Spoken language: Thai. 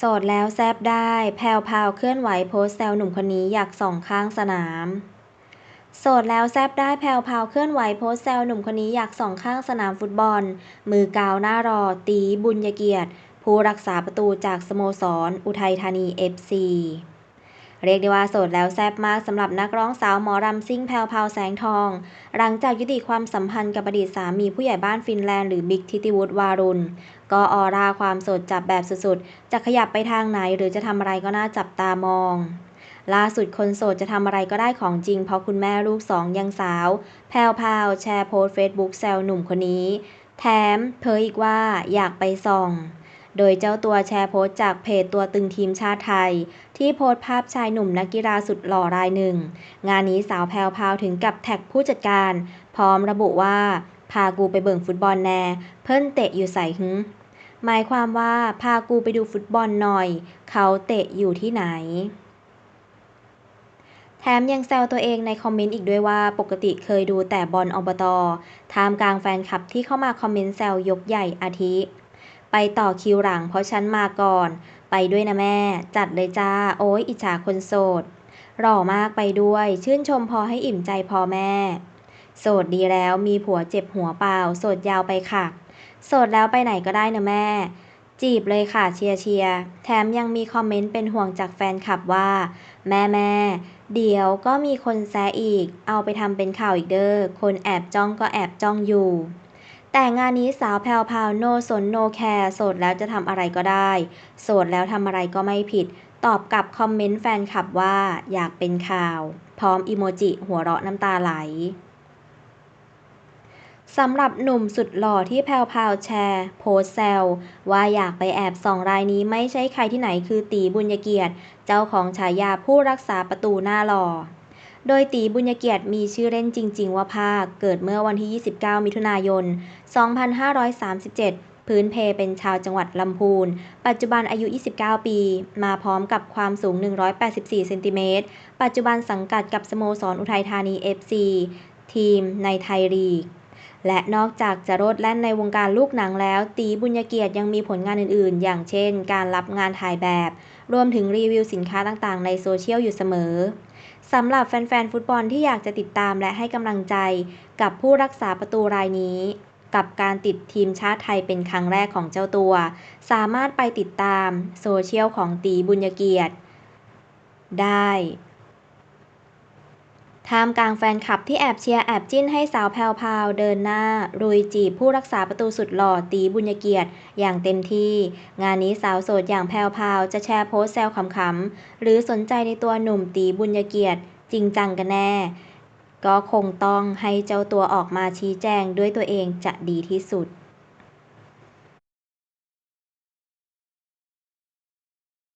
โสดแล้วแซบได้ แพรวพาวเคลื่อนไหวโพสแซวหนุ่มคนนี้อยากส่องข้างสนาม โสดแล้วแซบได้แพรวพาวเคลื่อนไหวโพสแซวหนุ่มคนนี้อยากส่องข้างสนามฟุตบอล มือกาวหน้ารอ ตีบุญยเกียรติ ผู้รักษาประตูจากสโมสร อุทัยธานีเอฟซี เรียกได้ว่าโสดแล้วแซ่บมากสำหรับนักร้องสาวหมอรำซิ่งแพรวพาวแสงทอง หลังจากยุติความสัมพันธ์กับอดีตสามีผู้ใหญ่บ้านฟินแลนด์หรือบิ๊กทิติวุฒิวารุณ ก็ออร่าความโสดจับแบบสุดๆ จะขยับไปทางไหนหรือจะทำอะไรก็น่าจับตามองล่าสุดคนโสดจะทำอะไรก็ได้ของจริงเพราะคุณแม่ลูกสองยังสาว แพรวพาวแชร์โพสต์เฟซบุ๊กแซวหนุ่มคนนี้ แถมเผยอีกว่าอยากไปส่อง โดยเจ้าตัวแชร์โพสต์จากเพจตัวตึงทีมชาติไทย ที่โพสต์ภาพชายหนุ่มนักกีฬาสุดหล่อรายหนึ่ง งานนี้สาวแพรวพาวถึงกับแท็กผู้จัดการ พร้อมระบุว่า พากูไปเบิ่งฟุตบอลแน่ เพิ่นเตะอยู่ใส่หึหมายความว่าพากูไปดูฟุตบอลหน่อย เขาเตะอยู่ที่ไหนแถมยังแซวตัวเองในคอมเมนต์อีกด้วยว่าปกติเคยดูแต่บอลอบตท่ามกลางแฟนคลับที่เข้ามาคอมเมนต์แซวยกใหญ่อาทิ ไปต่อคิวหลังเพราะฉันมาก่อน ไปด้วยนะแม่ จัดเลยจ้า โอ้ยอิจฉาคนโสด หล่อมากไปด้วย ชื่นชมพอให้อิ่มใจพอแม่ โสดดีแล้วมีผัวเจ็บหัวเปล่า โสดยาวไปค่ะ โสดแล้วไปไหนก็ได้นะแม่ จีบเลยค่ะเชียร์เชียร์แถมยังมีคอมเมนต์เป็นห่วงจากแฟนคลับว่า แม่แม่เดี๋ยวก็มีคนแซะอีก เอาไปทำเป็นข่าวอีกเด้อ คนแอบจ้องก็แอบจ้องอยู่ แต่งานนี้สาวแพรวพาวโนสนโนแคร์โสดแล้วจะทำอะไรก็ได้ โสดแล้วทำอะไรก็ไม่ผิด ตอบกับคอมเมนต์แฟนคลับว่าอยากเป็นข่าว พร้อมอิโมจิหัวเราะน้ำตาไหลสำหรับหนุ่มสุดหล่อที่แพรวพาวแชร์ โพสต์แซวว่าอยากไปแอบส่องรายนี้ไม่ใช่ใครที่ไหนคือตีบุญยเกียรติ เจ้าของฉายาผู้รักษาประตูหน้าหล่อ โดยตีบุญเกียรติมีชื่อเล่นจริง ๆ ว่าภาค เกิดเมื่อวันที่ 29 มิถุนายน 2537 พื้นเพเป็นชาวจังหวัดลำพูน ปัจจุบันอายุ 29 ปี มาพร้อมกับความสูง 184 เซนติเมตร ปัจจุบันสังกัดกับสโมสรอุทัยธานี FC ทีมในไทยลีก และนอกจากจะโรดแล่นในวงการลูกหนังแล้ว ตีบุญยเกียรติยังมีผลงานอื่นๆ อย่างเช่น การรับงานถ่ายแบบ รวมถึงรีวิวสินค้าต่างๆ ในโซเชียลอยู่เสมอสำหรับแฟนๆ ฟุตบอลที่อยากจะติดตามและให้กำลังใจ กับผู้รักษาประตูรายนี้ กับการติดทีมชาติไทยเป็นครั้งแรกของเจ้าตัว สามารถไปติดตามโซเชียลของตีบุญยเกียรติได้ ท่ามกลางแฟนคลับที่แอบเชียร์แอบจิ้นให้สาวแพรวพาวเดินหน้ารุยจีบผู้รักษาประตูสุดหล่อตีบุญยเกียรติอย่างเต็มที่ งานนี้สาวโสดอย่างแพรวพาวจะแชร์โพสต์แซวขำๆหรือสนใจในตัวหนุ่มตีบุญยเกียรติจริงจังกันแน่ ก็คงต้องให้เจ้าตัวออกมาชี้แจงด้วยตัวเองจะดีที่สุด